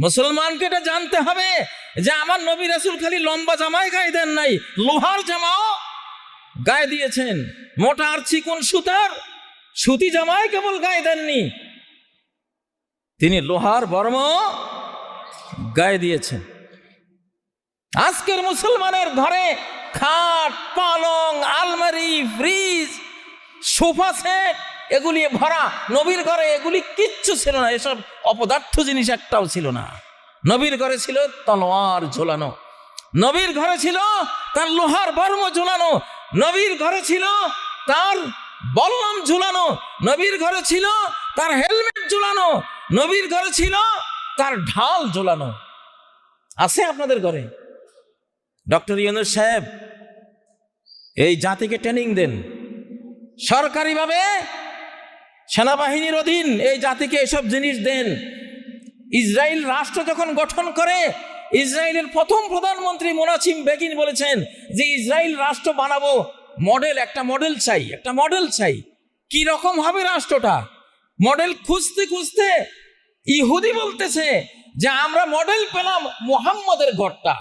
মুসলমানকে এটা জানতে হবে যে আমার নবী রাসুল খালি লম্বা জামাই গায়ে দেন নাই, লোহার জামাও গায়ে দিয়েছেন। মোটা আর চিকন সুতার? সুতি জামাই কেবল গায়ে দেননি। তিনি লোহার বর্ম গায়ে দিয়েছেন। আজকের মুসলমানের ঘরে খাট, পালং, আলমারি, ফ্রিজ, সোফা সেট এগুলি ভরা। নবীর ঘরে এগুলি কিচ্ছু ছিল না। এসব অপদার্থ জিনিস একটাও ছিল না। নবীর ঘরে ছিল তলোয়ার ঝোলানো। নবীর ঘরে ছিল তার লোহার বর্ম ঝোলানো। নবীর ঘরে ছিল তার বল্লম ঝুলানো। নবীর ঘরে ছিল তার হেলমেট ঝুলানো। নবীর ঘরে ছিল তার ঢাল ঝোলানো। আছে আপনাদের ঘরে? ডক্টর ইউনুস সাহেব, এই জাতিকে ট্রেনিং দেন। সরকারিভাবে সেনাবাহিনীর অধীন এই জাতিকে এসব জিনিস দেন। ইসরায়েল রাষ্ট্র যখন গঠন করে ইসরায়েলের প্রথম প্রধানমন্ত্রী মোনাচিম বেগিন বলেছেন যে ইসরায়েল রাষ্ট্র বানাবো, মডেল, একটা মডেল চাই, একটা মডেল চাই। কি রকম হবে রাষ্ট্রটা? মডেল খুঁজতে খুঁজতে ইহুদি বলতেছে যে, আমরা মডেল পেলাম মোহাম্মদের ঘরটা।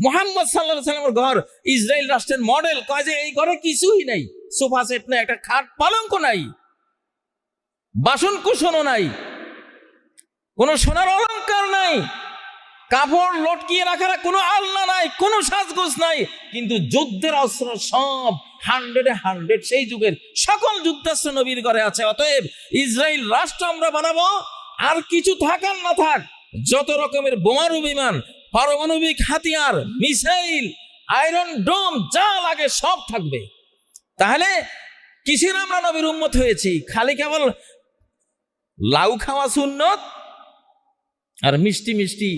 মোহাম্মদ সাল্লাহ সাল্লামের ঘর ইসরায়েল রাষ্ট্রের মডেল। কয় যে, এই ঘরে কিছুই নাই। সোফা সেট নাই, একটা খাট পালঙ্ক নাই বাসন কুসনও নাই, কোনো সোনার অলংকার নাই, কাপড় লটকিয়ে রাখার কোনো আল্লাহ নাই, কোনো সাজগোজ নাই, কিন্তু যুদ্ধের অস্ত্র সব হান্ড্রেডে হান্ড্রেড সেই যুগের সকল যুদ্ধাস্ত্র নবীর ঘরে আছে। অতএব ইসরায়েল রাষ্ট্র আমরা বানাবো, আর কিছু থাকার না থাক, যত রকমের বোমারু বিমান, পারমাণবিক হাতিয়ার, মিসাইল, আয়রন ডোম, যা লাগে সব থাকবে। তাহলে কিসের আমরা নবীর উন্মত হয়েছি? খালি কেবল লাউ খাওয়া সুন্নত আর মিষ্টি মিষ্টি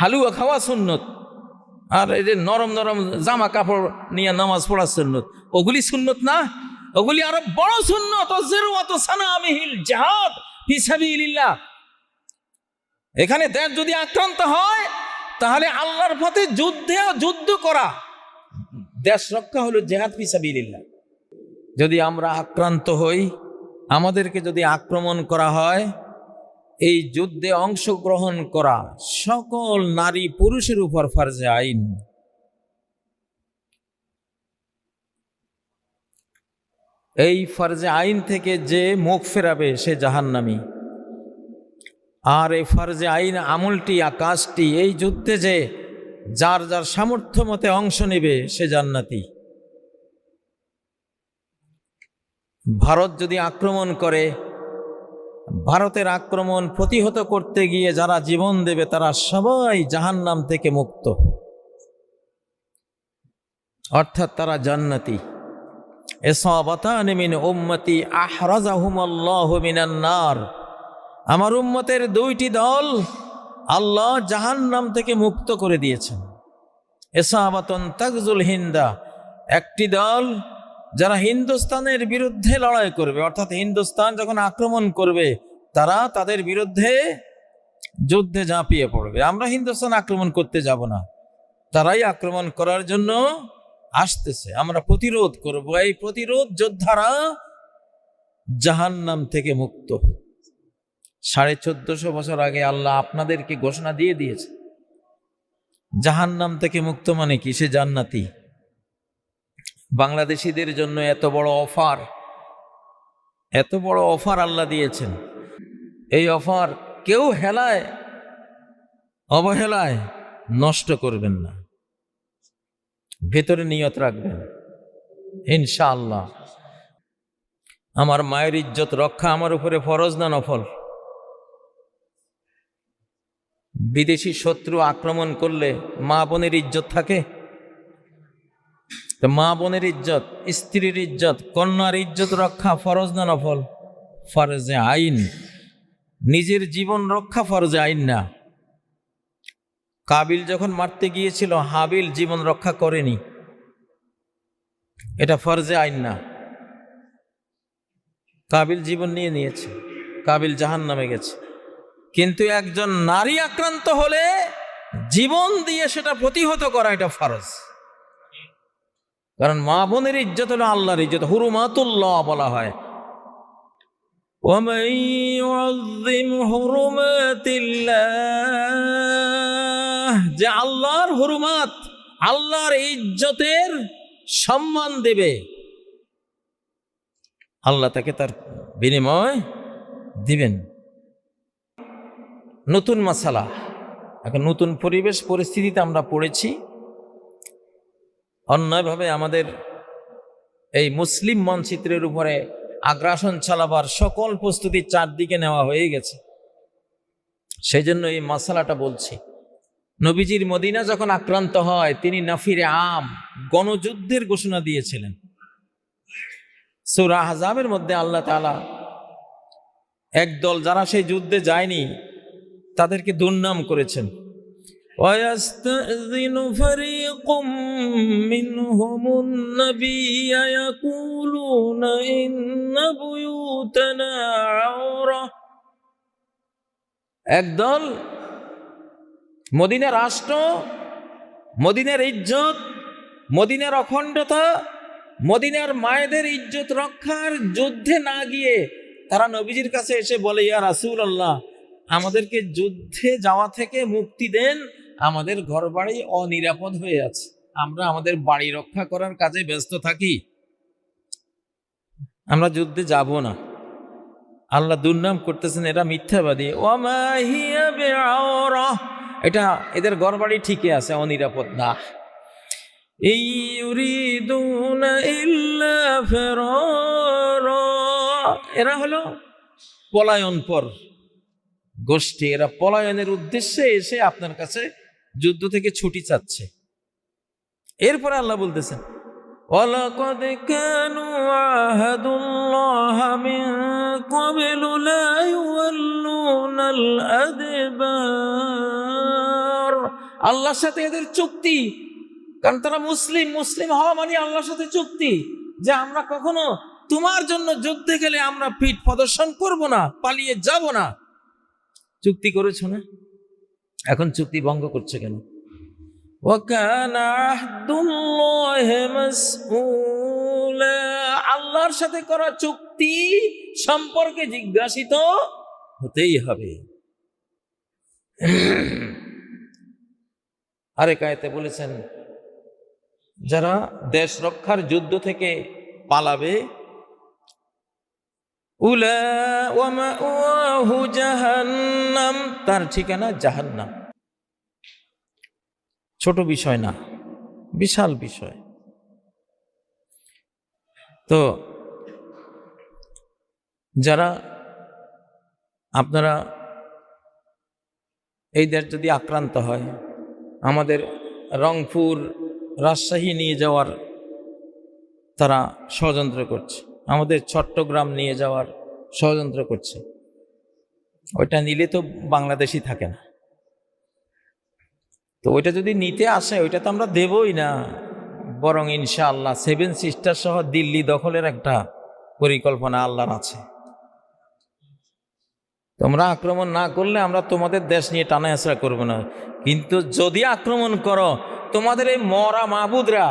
হালুয়া খাওয়া সুন্নত আর এই যে নরম নরম জামা কাপড় নিয়ে নামাজ পড়া সুন্নত। ওগুলি সুন্নত না? ওগুলি আরও বড় সুন্নত। অত সানা আমিহিল জাহাদ ফিসাবিলিল্লাহ এখানে দেশ যদি আক্রান্ত হয়, তাহলে আল্লাহর পথে যুদ্ধে যুদ্ধ করা। দেশ রক্ষা হলো জেহাদ ফিসাবিলিল্লাহ যদি আমরা আক্রান্ত হই, আমাদেরকে যদি আক্রমণ করা হয়, এই যুদ্ধে অংশগ্রহণ করা সকল নারী পুরুষের উপর ফার্জে আইন। এই ফরজে আইন থেকে যে মুখ ফেরাবে সে জাহান্নামী। আর এই ফরজে আইন আমলটি, আকাশটি, এই যুদ্ধে যে যার যার সামর্থ্য মতে অংশ নেবে সে জান্নাতি। ভারত যদি আক্রমণ করে, ভারতের আক্রমণ প্রতিহত করতে গিয়ে যারা জীবন দেবে, তারা সবাই জাহান্নাম থেকে মুক্ত। অর্থাৎ তারা জান্নাতি। এসাবাতানিমিন উম্মতি আহরাজাহুমাল্লাহ মিনান নার। আমার উম্মতের দুইটি দল আল্লাহ জাহান্নাম থেকে মুক্ত করে দিয়েছেন। এসাবাতন তাকজুল হিন্দা। একটি দল যারা হিন্দুস্তানের বিরুদ্ধে লড়াই করবে, অর্থাৎ হিন্দুস্তান যখন আক্রমণ করবে, তারা তাদের বিরুদ্ধে যুদ্ধে ঝাঁপিয়ে পড়বে। আমরা হিন্দুস্তান আক্রমণ করতে যাব না। তারাই আক্রমণ করার জন্য আসতেছে। আমরা প্রতিরোধ করব। এই প্রতিরোধ যোদ্ধারা জাহান্নাম থেকে মুক্ত। সাড়ে চোদ্দশো বছর আগে আল্লাহ আপনাদেরকে ঘোষণা দিয়ে দিয়েছে। জাহান্নাম থেকে মুক্ত মানে কি? সে জান্নাতি। বাংলাদেশিদের জন্য এত বড় অফার, এত বড় অফার আল্লাহ দিয়েছেন। এই অফার কেউ হেলায়, অবহেলায় নষ্ট করবেন না। ভেতরে নিয়ত রাখবেন, ইনশাআল্লাহ। আমার মায়ের ইজ্জত রক্ষা আমার উপরে ফরজ না নফল? বিদেশি শত্রু আক্রমণ করলে মা বোনের ইজ্জত থাকে? তো মা বোনের ইজ্জত, স্ত্রীর ইজ্জত, কন্যার ইজ্জত রক্ষা ফরজ না নফল? ফরজে আইন। নিজের জীবন রক্ষা ফরজে আইন না। কাবিল যখন মারতে গিয়েছিল, হাবিল জীবন রক্ষা করেনি। এটা ফরজে আইন না। কাবিল জীবন নিয়ে নিয়েছে। কাবিল জাহান নামে গেছে। কিন্তু একজন নারী আক্রান্ত হলে জীবন দিয়ে সেটা প্রতিহত করা এটা ফরজ। কারণ মা বোনের ইজ্জত হলো আল্লাহর ইজ্জত হুরুমাতুল্লাহ বলা হয় ومن يعظم حرمات الله যে আল্লাহর হুরুমাত আল্লাহর ইজ্জতের সম্মান দেবে আল্লাহ তাকে তার বিনিময় দিবেন নতুন মশালা এখন নতুন পরিবেশ পরিস্থিতিতে আমরা পড়েছি অন্যায়ভাবে আমাদের এই মুসলিম মানচিত্রের উপরে আগ্রাসন চালাবার সকল প্রস্তুতি চারদিকে নেওয়া হয়ে গেছে সেই জন্য এই মশালাটা বলছি নবীজির মদিনা যখন আক্রান্ত হয় তিনি নাফিরে আম গণযুদ্ধের ঘোষণা দিয়েছিলেন সুরা হাজাবের মধ্যে আল্লাহ তালা একদল যারা সেই যুদ্ধে যায়নি তাদেরকে দুর্নাম করেছেন ويستأذن فريق منهم النبي يقولون إن بيوتنا عورة একদল মদিনার রাষ্ট্র মদিনার ইজ্জত মদিনার অখণ্ডতা মদিনার মায়েদের ইজ্জত রক্ষার যুদ্ধে না গিয়ে তারা নবীজির কাছে এসে বলে ইয়া রাসুল আল্লাহ আমাদেরকে যুদ্ধে যাওয়া থেকে মুক্তি দেন আমাদের ঘর বাড়ি অনিরাপদ হয়ে আছে। আমরা আমাদের বাড়ি রক্ষা করার কাজে ব্যস্ত থাকি। আমরা যুদ্ধে যাব না। আল্লাহ দুর্নাম করতেছেন, এরা মিথ্যাবাদী। এটা এদের ঘর বাড়ি ঠিকই আছে, অনিরাপদ না। এরা হলো পলায়ন পর গোষ্ঠী। এরা পলায়নের উদ্দেশ্যে এসে আপনার কাছে যুদ্ধ থেকে ছুটি চাচ্ছে এরপরে আল্লাহ বলতেছেন وَلَقَدْ كَانُوا عَاهَدُوا اللَّهَ مِن قَبْلُ لَا يُوَلُّونَ الْأَدْبَارَ আল্লাহর সাথে এদের চুক্তি কারণ তারা মুসলিম মুসলিম হওয়া মানে আল্লাহর সাথে চুক্তি যে আমরা কখনো তোমার জন্য যুদ্ধে গেলে আমরা পিঠ প্রদর্শন করব না পালিয়ে যাব না চুক্তি করেছো না এখন চুক্তি ভঙ্গ করছে কেন? আল্লাহর সাথে করা চুক্তি সম্পর্কে জিজ্ঞাসিত হতেই হবে। আরে কায়তে বলেছেন, যারা দেশ রক্ষার যুদ্ধ থেকে পালাবে উলা ওয়া মাওয়াহু জাহান্নাম। তার ঠিকানা জাহান্নাম। ছোট বিষয় না, বিশাল বিষয়। তো যারা, আপনারা এই দেশ যদি আক্রান্ত হয়, আমাদের রংপুর রাজশাহী নিয়ে যাওয়ার তারা ষড়যন্ত্র করছে। আমাদের চট্টগ্রাম নিয়ে যাওয়ার ষড়যন্ত্র করছে। ওইটা নিলে তো বাংলাদেশি থাকে না। তো ওইটা যদি নিতে আসে, ওইটা তো আমরা দেবই না। বরং ইনশাআল্লাহ সেভেন সিস্টার সহ দিল্লি দখলের একটা পরিকল্পনা আল্লাহর আছে। তোমরা আক্রমণ না করলে আমরা তোমাদের দেশ নিয়ে টানা হেসরা করব না। কিন্তু যদি আক্রমণ করো, তোমাদের এই মরা মাহবুদরা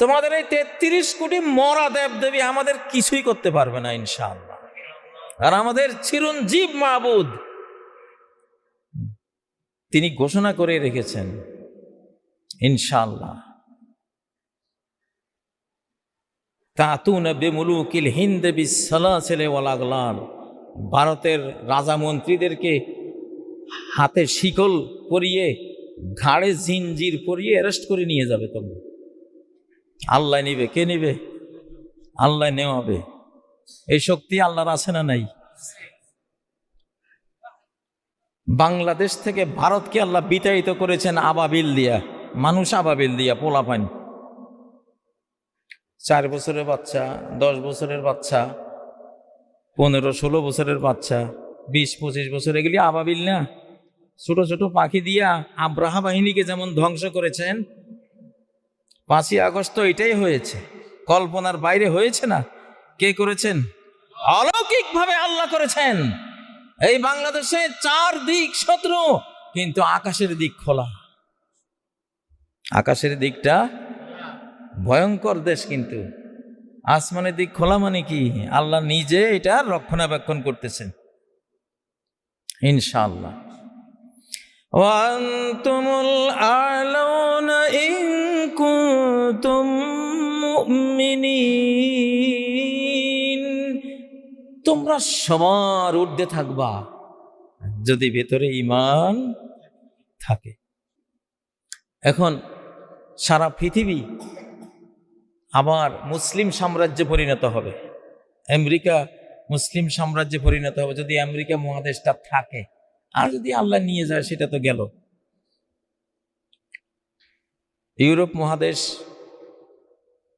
তোমাদের এই তেত্রিশ কোটি মরা দেব দেবী আমাদের কিছুই করতে পারবে না, ইনশাআল্লাহ। আর আমাদের চিরঞ্জীব মাহবুদ তিনি ঘোষণা করে রেখেছেন, ইনশাআল্লাহ। তাতুন বেমুলুকিল হিন্দ বিসালাসেলে ওয়ালাগলান ভারতের রাজা মন্ত্রীদেরকে হাতে শিকল পরিয়ে, ঘাড়ে জিনজির পরিয়ে অ্যারেস্ট করে নিয়ে যাবে তোমরা। আল্লাহ নিবে, কে নিবে? আল্লাহ নেওয়াবে। এই শক্তি আল্লাহর আছে না নাই? বাংলাদেশ থেকে ভারতকে আল্লাহ বিতাড়িত করেছেন আবাবিল দিয়া। মানুষ আবাবিল দিয়া, পোলাপানি। চার বছরের বাচ্চা, দশ বছরের বাচ্চা, পনেরো, ষোলো বছরের বাচ্চা, বিশ, পঁচিশ বছর, এগুলি আবাবিল না? ছোট ছোট পাখি দিয়া আব্রাহা বাহিনীকে যেমন ধ্বংস করেছেন পাঁচই আগস্ট এটাই হয়েছে কল্পনার বাইরে হয়েছে না কে করেছেন অলৌকিকভাবে আল্লাহ করেছেন এই বাংলাদেশে চার দিক শত্রু কিন্তু আকাশের দিক খোলা আকাশের দিকটা ভয়ঙ্কর দেশ কিন্তু আসমানের দিক খোলা মানে কি আল্লাহ নিজে এটা রক্ষণাবেক্ষণ করতেছেন ইনশাআল্লাহ وأنتم الأعلون إن كنتم مؤمنين তোমরা সবার ঊর্ধ্বে থাকবা যদি ভেতরে ইমান থাকে এখন সারা পৃথিবী আবার মুসলিম সাম্রাজ্যে পরিণত হবে আমেরিকা মুসলিম সাম্রাজ্যে পরিণত হবে যদি আমেরিকা মহাদেশটা থাকে আর যদি আল্লাহ নিয়ে যায় সেটা তো গেল ইউরোপ মহাদেশ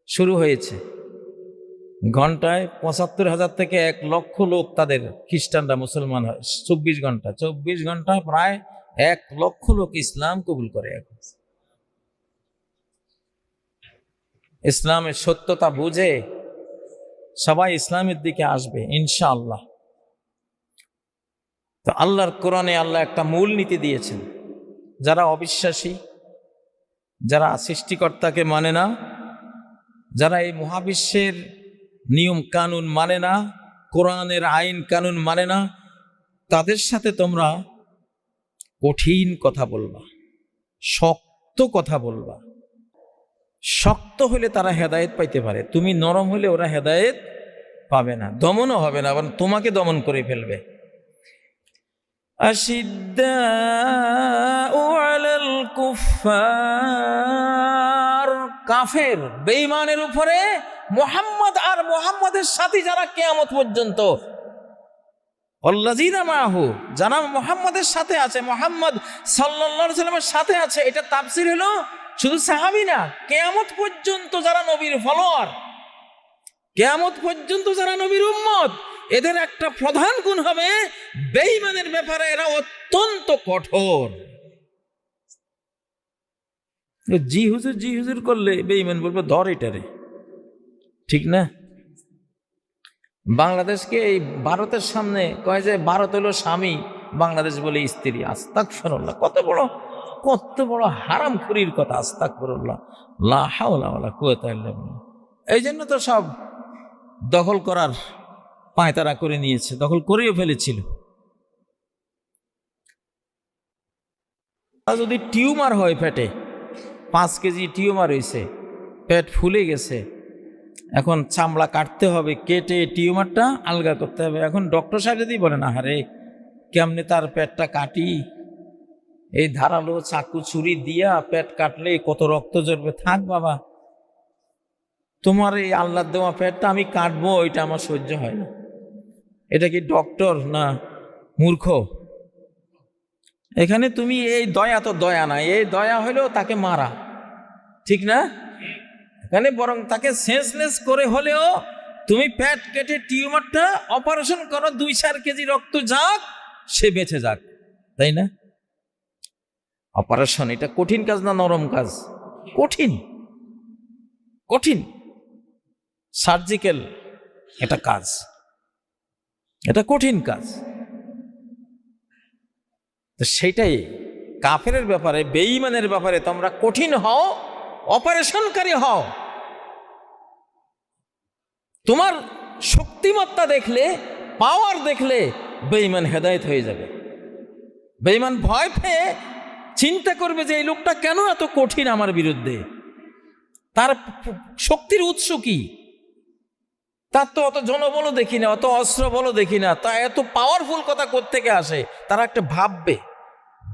শুরু হয়েছে। ঘন্টায় পঁচাত্তর হাজার থেকে এক লক্ষ লোক তাদের খ্রিস্টানরা, মুসলমান হয়, চব্বিশ ঘণ্টা। চব্বিশ ঘণ্টা প্রায় এক লক্ষ লোক ইসলাম কবুল করে এখন। ইসলামের সত্যতা বুঝে সবাই ইসলামের দিকে আসবে, ইনশাআল্লাহ। তো আল্লাহর কোরআনে আল্লাহ একটা মূল নীতি দিয়েছেন। যারা অবিশ্বাসী যারা সৃষ্টিকর্তাকে মানে না, যারা এই মহাবিশ্বের নিয়ম কানুন মানে না, কোরআনের আইন কানুন মানে না, তাদের সাথে তোমরা কঠিন কথা বলবা, শক্ত কথা বলবা। শক্ত হলে তারা হেদায়েত পাইতে পারে, তুমি নরম হলে ওরা হেদায়েত পাবে না, দমনও হবে না কারণ তোমাকে দমন করে ফেলবে। আশিদ্দা কাফের, বেঈমানের উপরে মোহাম্মদ আর মোহাম্মদের সাথী যারা কেয়ামত পর্যন্ত। যারা মোহাম্মদের সাথে আছে, মোহাম্মদ সাল্লামের সাথে আছে, এটা তাপসির হলো শুধু সাহাবি না, কেয়ামত পর্যন্ত যারা নবীর ফলোয়ার, কেয়ামত পর্যন্ত যারা নবীর উম্মত, এদের একটা প্রধান গুণ হবে বেইমানের ব্যাপারে এরা অত্যন্ত কঠোর। জি হুজুর জি হুজুর করলে বেঈমান বলবে, ধর এটারে ঠিক না? বাংলাদেশকে এই ভারতের সামনে কয় যে ভারত হলো স্বামী, বাংলাদেশ বলে স্ত্রী আস্তাক ফেরল্লাহ কত বড় কত বড় হারাম খুরির কথা আস্তাক ফেরল্লাহ কুয়াত এই জন্য তো সব দখল করার পায়তারা করে নিয়েছে, দখল করেও ফেলেছিল। যদি টিউমার হয় পেটে পাঁচ কেজি টিউমার হয়েছে পেট ফুলে গেছে। এখন চামড়া কাটতে হবে, কেটে টিউমারটা আলগা করতে হবে। এখন ডক্টর সাহেব যদি বলে না হারে কেমনে তার পেটটা কাটি? এই ধারালো চাকু ছুরি দিয়া পেট কাটলে কত রক্ত জড়বে থাক বাবা, তোমার এই আল্লাহ দেওয়া পেটটা আমি কাটবো, ওইটা আমার সহ্য হয় না। এটা কি ডক্টর না মূর্খ? এখানে তুমি এই দয়া তো দয়া না, এই দয়া হলেও তাকে মারা। ঠিক না? এখানে বরং তাকে সেন্সলেস করে হলেও তুমি প্যাট কেটে টিউমারটা অপারেশন করো, দুই চার কেজি রক্ত যাক, সে বেঁচে যাক। তাই না? অপারেশন, এটা কঠিন কাজ না নরম কাজ? কঠিন। কঠিন। সার্জিক্যাল এটা কাজ। এটা কঠিন কাজ। তো সেটাই কাফের ব্যাপারে, বেঈমানের ব্যাপারে তোমরা কঠিন হও, অপারেশনকারী হও। তোমার শক্তিমত্তা দেখলে পাওয়ার দেখলে বেঈমান হেদায়ত হয়ে যাবে। বেঈমান ভয় পেয়ে চিন্তা করবে যে এই লোকটা কেন এত কঠিন আমার বিরুদ্ধে? তার শক্তির উৎস কি? তার তো অত জনবলও দেখি না, অত অস্ত্র বলো দেখি না, তা এত পাওয়ারফুল কথা থেকে আসে? তারা একটা ভাববে।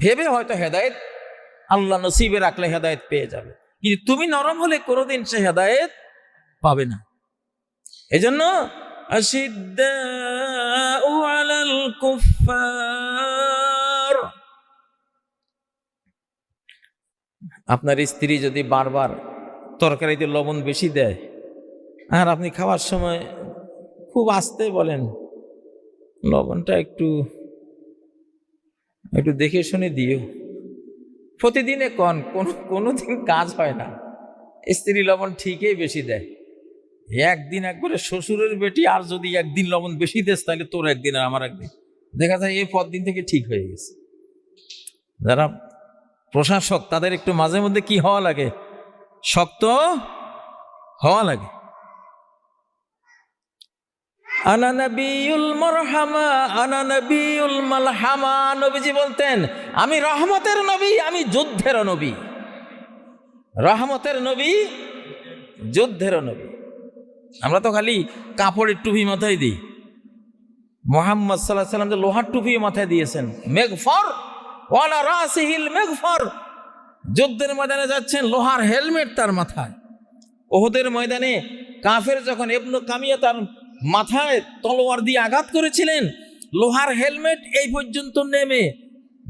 ভেবে হয়তো হেদায়েত আল্লাহ নসিবে রাখলে হেদায়েত পেয়ে যাবে। কিন্তু তুমি নরম হলে কোনো দিন সে হেদায়েত পাবে না। এজন্য আপনার স্ত্রী যদি বারবার তরকারিতে লবণ বেশি দেয় আর আপনি খাওয়ার সময় খুব আস্তে বলেন। লবণটা একটু একটু দেখে শুনে দিও। প্রতিদিনে কন, কোনো দিন কাজ হয় না। স্ত্রী লবণ ঠিকই বেশি দেয়। একদিন একবারে শ্বশুরের বেটি, আর যদি একদিন লবণ বেশি দেস, তাহলে তোর একদিন আর আমার একদিন। দেখা যায় এই পর দিন থেকে ঠিক হয়ে গেছে। যারা প্রশাসক, তাদের একটু মাঝে মধ্যে কি হওয়া লাগে? শক্ত হওয়া লাগে। আনা নবিউল মারহামা, আনা নবিউল মালহামা। নবীজি বলতেন, আমি রহমতের নবী, আমি যুদ্ধের নবী। রহমতের নবী, যুদ্ধের নবী। আমরা তো খালি কাপড়ের টুপি মাথায় দিই। মোহাম্মদ সাল্লাহ সাল্লাম যে লোহার টুপি মাথায় দিয়েছেন, মেঘফর, ওয়ালা রাসিহিল মেঘফর। যুদ্ধের ময়দানে যাচ্ছেন, লোহার হেলমেট তার মাথায়। ওহদের ময়দানে কাফের যখন এবনু কামিয়া তার মাথায় তলোয়ার দিয়ে আঘাত করেছিলেন। লোহার হেলমেট এই পর্যন্ত নেমে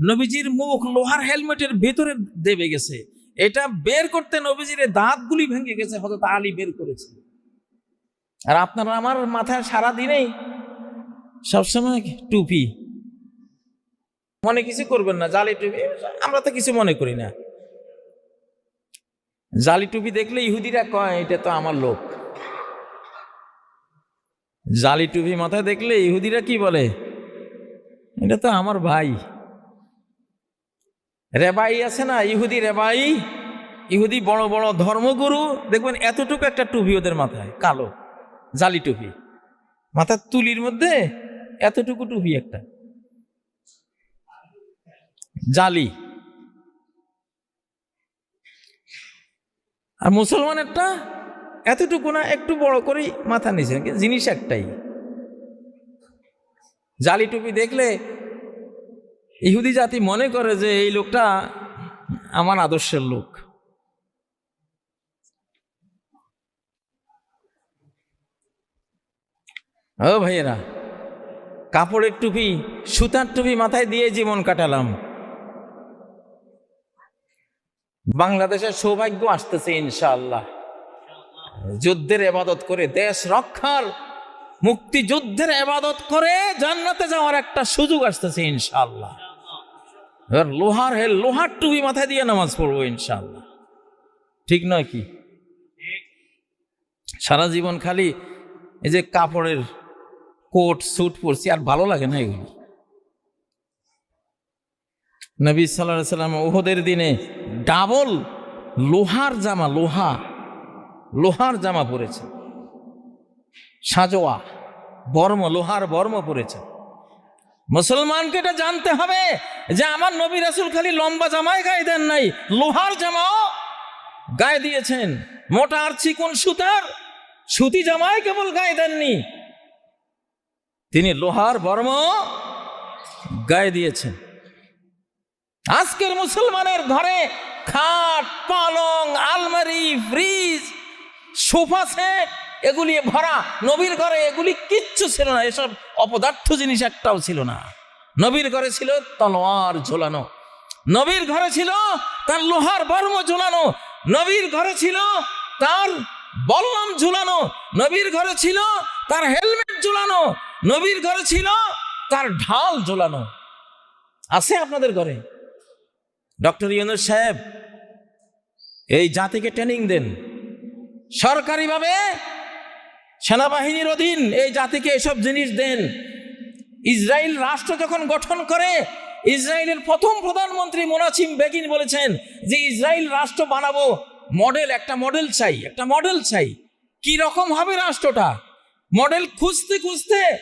নবীজির মুখ লোহার হেলমেটের ভেতরে দেবে গেছে। এটা বের করতে নবীজির দাঁতগুলি ভেঙে গেছে হয়তো আলী বের করেছে। আর আপনারা আমার মাথায় সারা দিনেই সবসময় টুপি। মনে কিছু করবেন না, জালি টুপি। আমরা তো কিছু মনে করি না। জালি টুপি দেখলে ইহুদিরা কয়, এটা তো আমার লোক। জালি টুপি মাথায় দেখলে ইহুদিরা কি বলে? এটা তো আমার ভাই। রেবাই আছে না? ইহুদি রেবাই? ইহুদি বড় বড় ধর্মগুরু। দেখবেন এতটুকু একটা টুপি ওদের মাথায়, কালো, জালি টুপি। মাথার তুলির মধ্যে এতটুকু টুপি একটা। জালি। আর মুসলমানেরটা এতটুকু না, একটু বড় করেই মাথা নিচে জিনিস একটাই। জালি টুপি দেখলে ইহুদি জাতি মনে করে যে এই লোকটা আমার আদর্শের লোক। ও ভাইয়েরা, কাপড়ের টুপি, সুতার টুপি মাথায় দিয়ে জীবন কাটালাম। বাংলাদেশের সৌভাগ্য আসতেছে ইনশাআল্লাহ। যুদ্ধের এবাদত করে, দেশ রক্ষার, মুক্তিযুদ্ধের এবাদত করে জান্নাতে যাওয়ার একটা সুযোগ আসতেছে ইনশাল্লাহ এবার লোহার হে লোহার টুপি মাথায় দিয়ে নামাজ পড়ব ইনশাল্লাহ ঠিক নয় কি? সারা জীবন খালি এই যে কাপড়ের কোট, স্যুট পরছি, আর ভালো লাগে না এগুলি। নবী সাল্লাহ সাল্লাম ওহদের দিনে ডাবল লোহার জামা, লোহা লোহার জামা পরেছে। সাজোয়া, বর্ম, লোহার বর্ম পরেছে। মুসলমানকে এটা জানতে হবে যে আমার নবী রাসুল খালি লম্বা জামায় গায়ে দেন নাই, লোহার জামাও গায়ে দিয়েছেন। মোটা আর চিকন সুতার? সুতি জামায় কেবল গায়ে দেননি। তিনি লোহার বর্ম গায়ে দিয়েছেন। আজকের মুসলমানের ঘরে খাট, পালং, আলমারি, ফ্রিজ সোফা সেট, এগুলি ভরা, নবীর ঘরে এগুলি কিচ্ছু ছিল না, এসব অপদার্থ জিনিস একটাও ছিল না। নবীর ঘরে ছিল তলোয়ার ঝোলানো, নবীর ঘরে ছিল তার লোহার বর্ম ঝোলানো, নবীর ঘরে ছিল তার বল্লম ঝুলানো, নবীর ঘরে ছিল তার হেলমেট ঝুলানো, নবীর ঘরে ছিল তার ঢাল ঝোলানো। আছে আপনাদের ঘরে? ডক্টর ইউনুস সাহেব, এই জাতিকে ট্রেনিং দেন। সরকারিভাবে সেনাবাহিনীর অধীন এই জাতিকে এসব জিনিস দেন। ইসরায়েল রাষ্ট্র যখন গঠন করে ইসরায়েলের প্রথম প্রধানমন্ত্রী মোনাচিম বেগিন বলেছেন যে ইসরায়েল রাষ্ট্র বানাবো, মডেল, একটা মডেল চাই, একটা মডেল চাই। কি রকম হবে রাষ্ট্রটা? মডেল খুঁজতে খুঁজতে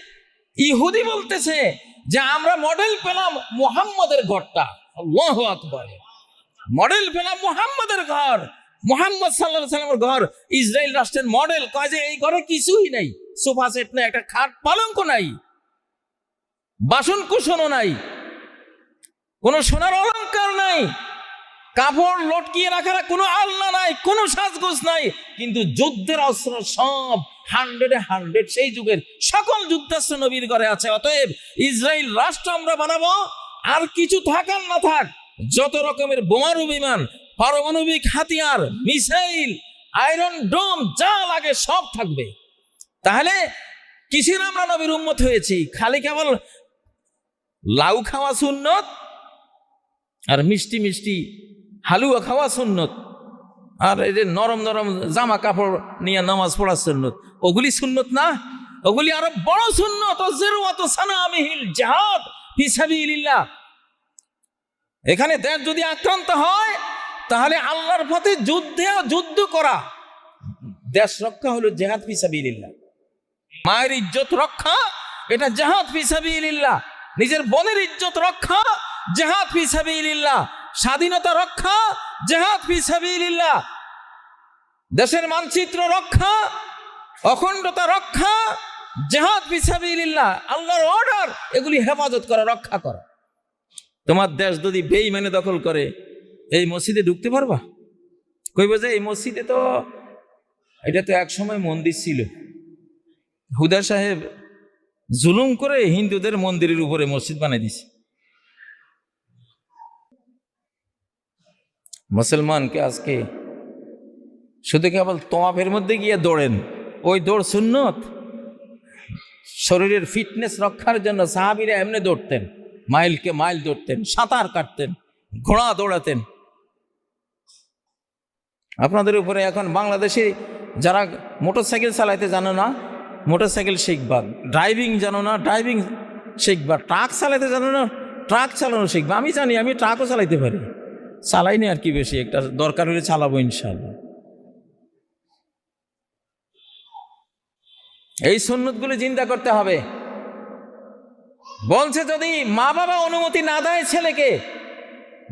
ইহুদি বলতেছে যে, আমরা মডেল পেলাম মোহাম্মদের ঘরটা। মডেল পেলাম মোহাম্মদের ঘর। মোহাম্মদ সাল্লাহ সাল্লামের ঘর ইসরায়েল রাষ্ট্রের মডেল কয় যে এই ঘরে কিছুই নাই, সোফা সেট নাই, একটা খাট পালঙ্ক নাই বাসন কুসনও নাই, কোনো সোনার অলঙ্কার নাই, কাপড় লটকিয়ে রাখার কোনো আল্লাহ নাই, কোনো সাজগোজ নাই, কিন্তু যুদ্ধের অস্ত্র সব হান্ড্রেডে হান্ড্রেড সেই যুগের সকল যুদ্ধাস্ত্র নবীর ঘরে আছে। অতএব ইসরায়েল রাষ্ট্র আমরা বানাবো, আর কিছু থাকার না থাক, যত রকমের বোমারু বিমান পারমাণবিক হাতিয়ার, মিসাইল, আয়রন ডোম, যা লাগে সব থাকবে। তাহলে কিসের আমরা নবীর উন্মত হয়েছি? খালি কেবল লাউ খাওয়া সুন্নত আর মিষ্টি মিষ্টি হালুয়া খাওয়া সুন্নত আর এই যে নরম নরম জামা কাপড় নিয়ে নামাজ পড়া সুন্নত। ওগুলি সুন্নত না? ওগুলি আরও বড় সুন্নত। এখানে দেশ যদি আক্রান্ত হয় তাহলে আল্লাহর পথে যুদ্ধে যুদ্ধ করা। দেশ রক্ষা হলো জেহাদ ফি সাবিলিল্লাহ। মায়ের ইজ্জত রক্ষা, এটা জাহাদ ফিসাবিল্লাহ নিজের বোনের ইজ্জত রক্ষা, জাহাদ ফিসাবিল্লাহ স্বাধীনতা রক্ষা, জাহাদ ফিসাবিল্লাহ দেশের মানচিত্র রক্ষা, অখণ্ডতা রক্ষা, জাহাদ ফিসাবিল্লাহ আল্লাহর অর্ডার এগুলি হেফাজত করা, রক্ষা করা। তোমার দেশ যদি বেইমানে দখল করে এই মসজিদে ঢুকতে পারবা? কইব যে এই মসজিদে তো, এটা তো এক সময় মন্দির ছিল। হুদা সাহেব জুলুম করে হিন্দুদের মন্দিরের উপরে মসজিদ বানাই দিছে। মুসলমানকে আজকে শুধু কেবল তোয়াফের মধ্যে গিয়ে দৌড়েন, ওই দৌড় সুন্নত? শরীরের ফিটনেস রক্ষার জন্য সাহাবিরা এমনি দৌড়তেন, মাইলকে মাইল দৌড়তেন, সাঁতার কাটতেন, ঘোড়া দৌড়াতেন। আপনাদের উপরে এখন বাংলাদেশে যারা মোটরসাইকেল চালাইতে জানো না, মোটরসাইকেল শিখবা ড্রাইভিং জানো না, ড্রাইভিং শিখবা ট্রাক চালাইতে জানো না, ট্রাক চালানো শিখবা। আমি জানি, আমি ট্রাকও চালাইতে পারি। চালাইনি আর কি বেশি, একটা দরকার হলে চালাবো ইনশাল্লাহ এই সুন্নতগুলি চিন্তা করতে হবে। বলছে, যদি মা বাবা অনুমতি না দেয় ছেলেকে,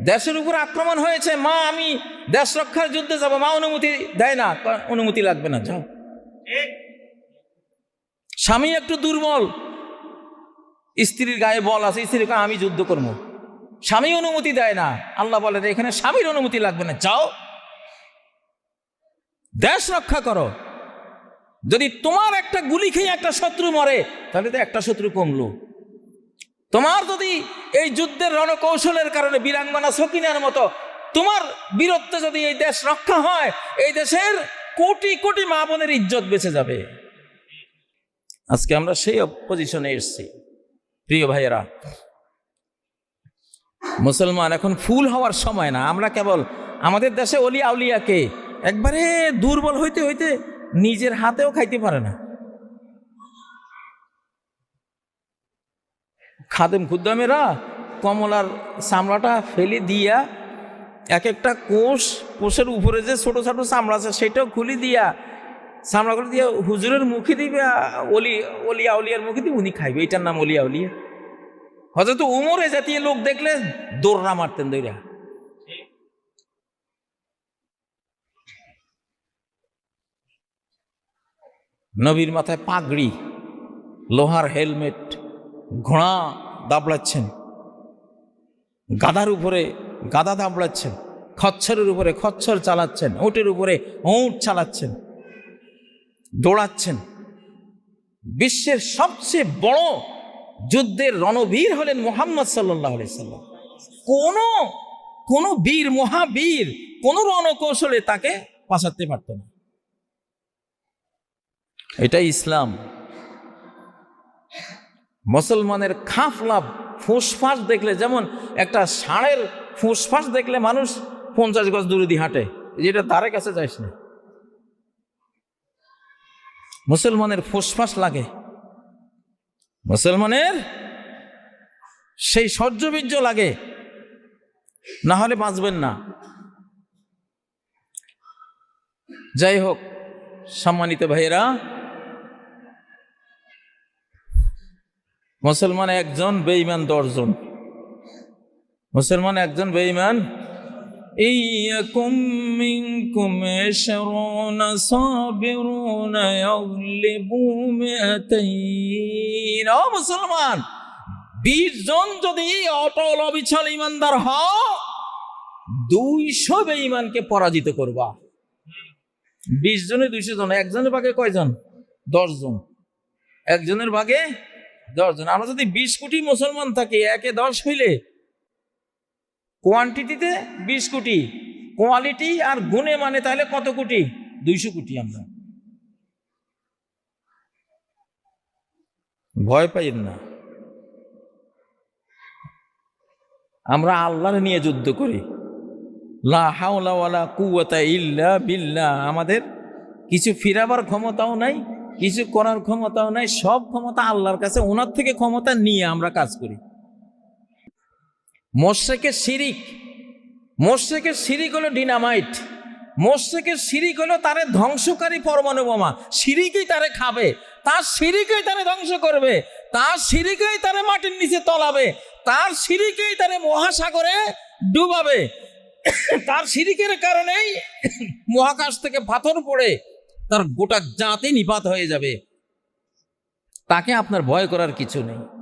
দেশের উপর আক্রমণ হয়েছে, মা, আমি দেশ রক্ষার যুদ্ধে যাব, মা অনুমতি দেয় না অনুমতি লাগবে না, যাও। স্বামী একটু দুর্বল। স্ত্রীর গায়ে বল আছে, স্ত্রী আমি যুদ্ধ করব। স্বামী অনুমতি দেয় না। আল্লাহ বলে এখানে স্বামীর অনুমতি লাগবে না, যাও। দেশ রক্ষা করো। যদি তোমার একটা গুলি খেয়ে একটা শত্রু মরে, তাহলে তো একটা শত্রু কমলো। তোমার যদি এই যুদ্ধের রণকৌশলের কারণে বীরাঙ্গনা সকিনার মতো তোমার বীরত্বে যদি এই দেশ রক্ষা হয়, এই দেশের কোটি কোটি মা বোনের ইজ্জত বেঁচে যাবে। আজকে আমরা সেই পজিশনে এসেছি। প্রিয় ভাইয়েরা, মুসলমান এখন ফুল হওয়ার সময় না। আমরা কেবল আমাদের দেশে অলি আউলিয়াকে একবারে দুর্বল হইতে হইতে নিজের হাতেও খাইতে পারে না। খাদেম খুদ্দামেরা কমলার চামড়াটা ফেলে দিয়া এক একটা কোষ, কোষের উপরে যে ছোট ছোট চামড়া আছে, সেটাও খুলি দিয়া চামড়াগুলো দিয়ে হুজুরের মুখে দিবে অলি, অলিয়া অলিয়ার মুখে দিবে, উনি খাইবে। এটার নাম অলিয়া অলিয়া। হয়তো উমরে জাতীয় লোক দেখলে দৌড়া মারতেন দইরা নবীর মাথায় পাগড়ি, লোহার হেলমেট, ঘোড়া দাবড়াচ্ছেন। গাদার উপরে গাদা দাবড়াচ্ছেন খচ্ছরের উপরে খচ্ছর চালাচ্ছেন, উটের উপরে উঁট চালাচ্ছেন, দৌড়াচ্ছেন। বিশ্বের সবচেয়ে বড় যুদ্ধের রণবীর হলেন মোহাম্মদ সাল্লাহ সাল্লাম। কোন কোন বীর, মহাবীর, কোন রণকৌশলে তাকে পাশাতে পারত না। এটাই ইসলাম। মুসলমানের খাফলাভ ফুসফাস দেখলে যেমন একটা ষাঁড়ের ফুসফাস দেখলে মানুষ পঞ্চাশ গজ দূরে দিয়ে হাঁটে। যেটা তারে কাছে যাইস না। মুসলমানের ফুসফাস লাগে। মুসলমানের সেই সহ্যবীর্য লাগে। না হলে বাঁচবেন না। যাই হোক, সম্মানিত ভাইয়েরা, মুসলমান একজন বেঈমান দশজন। মুসলমান একজন বেঈমান إيكم منكم عشرون صابرون يغلبوا مئتين ও মুসলমান বিশ জন যদি অটল অবিচল ইমানদার হও দুইশো বেঈমানকে পরাজিত করবা বিশ জনে দুইশো জন একজনের ভাগে কয়জন দশ জন একজনের ভাগে দশ জন আমরা যদি বিশ কোটি মুসলমান থাকি একে দশ হইলে কোয়ান্টিটিতে বিশ কোটি। কোয়ালিটি আর গুণে মানে তাহলে কত কোটি? দুইশো কোটি আমরা। ভয় পাই না। আমরা আল্লাহর নিয়ে যুদ্ধ করি। লা হাওলা ওয়ালা কুওয়াতা ইল্লা বিল্লাহ। আমাদের কিছু ফিরাবার ক্ষমতাও নাই, কিছু করার ক্ষমতাও নাই, সব ক্ষমতা আল্লাহর কাছে। ওনার থেকে ক্ষমতা নিয়ে আমরা কাজ করি। মোশেকের শিরিক। মোশেকের শিরিক হলো ডিনামাইট। মোশেকের শিরিক হলো তারে ধ্বংসকারী পরমাণু বোমা। শিরিকই তারে খাবে, তার সিঁড়িকেই তারে ধ্বংস করবে, তার সিঁড়িকেই তারে মাটির নিচে তলাবে, তার সিঁড়িকেই তারে মহাসাগরে ডুবাবে। তার সিঁড়িকের কারণেই মহাকাশ থেকে পাথর পড়ে, তার গোটা জাতি নিপাত হয়ে যাবে। তাকে আপনার ভয় করার কিছু নেই।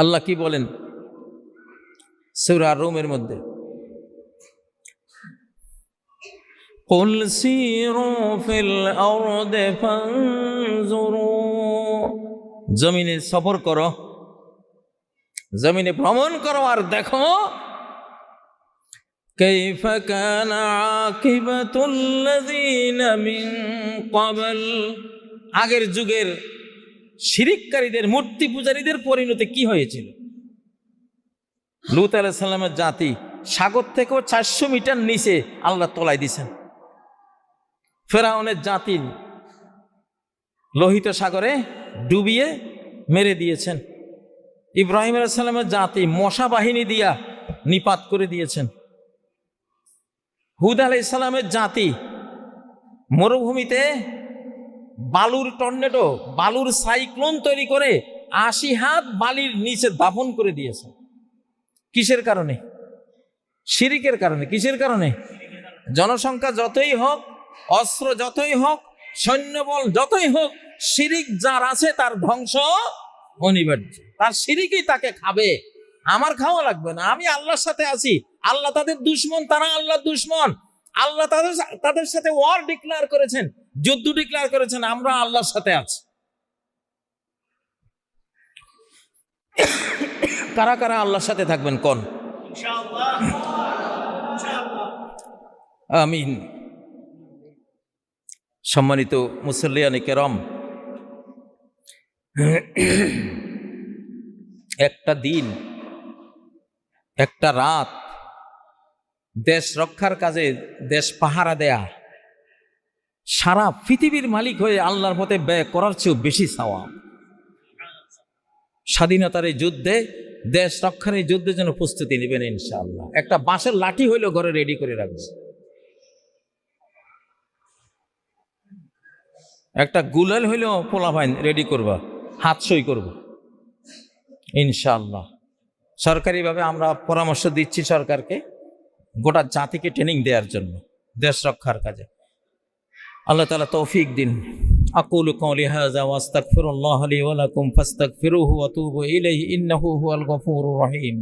আল্লাহ কি বলেন সুরা রোমের মধ্যে قل سيروا في الأرض فانظروا জমিনে সফর করো জমিনে ভ্রমণ করো আর দেখো كيف كان عاقبة الذين من قبل আগের যুগের শিরিককারীদের, মূর্তি পূজারীদের পরিণতি কি হয়েছিল? লুত আলাইসাল্লামের জাতি সাগর থেকেও চারশো মিটার নিচে আল্লাহ তোলাই দিছেন ফেরাউনের জাতি লোহিত সাগরে ডুবিয়ে মেরে দিয়েছেন। ইব্রাহিম আলাইসাল্লামের জাতি মশা বাহিনী দিয়া নিপাত করে দিয়েছেন। হুদ আলাইসাল্লামের জাতি মরুভূমিতে বালুর টর্নেডো, বালুর সাইক্লোন তৈরি করে আশি হাত বালির নিচে দাফন করে দিয়েছে। কিসের কারণে? শিরিকের কারণে। কিসের কারণে? জনসংখ্যা যতই হোক, অস্ত্র যতই হোক, সৈন্যবল যতই হোক, শিরিক যার আছে তার ধ্বংস অনিবার্য। তার শিরিকই তাকে খাবে। আমার খাওয়া লাগবে না। আমি আল্লাহর সাথে আছি। আল্লাহ তাদের দুশ্মন, তারা আল্লাহ দুশ্মন। আল্লাহ তাদের তাদের সাথে ওয়ার ডিক্লেয়ার করেছেন। যুদ্ধ ডিক্লেয়ার করেছেন, আমরা আল্লাহর সাথে আছি। কারা কারা আল্লাহর সাথে থাকবেন কোন? আমিন। সম্মানিত মুসল্লিয়ানি কেরম, একটা দিন, একটা রাত, দেশ রক্ষার কাজে দেশ পাহারা দেয়া সারা পৃথিবীর মালিক হয়ে আল্লাহর পথে ব্যয় করার চেয়েও বেশি চাওয়া স্বাধীনতার এই যুদ্ধে, দেশ রক্ষার এই যুদ্ধের জন্য প্রস্তুতি নেবেন ইনশাআল্লাহ। একটা বাঁশের লাঠি হইলেও ঘরে রেডি করে রাখবে একটা গুলাল হইলেও পোলাভাইন রেডি করবা, হাত সই করব। ইনশাআল্লাহ। সরকারিভাবে আমরা পরামর্শ দিচ্ছি সরকারকে, গোটা জাতিকে ট্রেনিং দেওয়ার জন্য, দেশ রক্ষার কাজে। আল্লাহ তালা তৌফিক দিন। আকুল কৌলি হাজা ওয়াস্তাকফিরুল্লাহ আলী ওয়ালাকুম ফাস্তাকফিরুহু আতুবু ইলাইহি ইন্নাহু হুয়াল গফুরুর রহিম।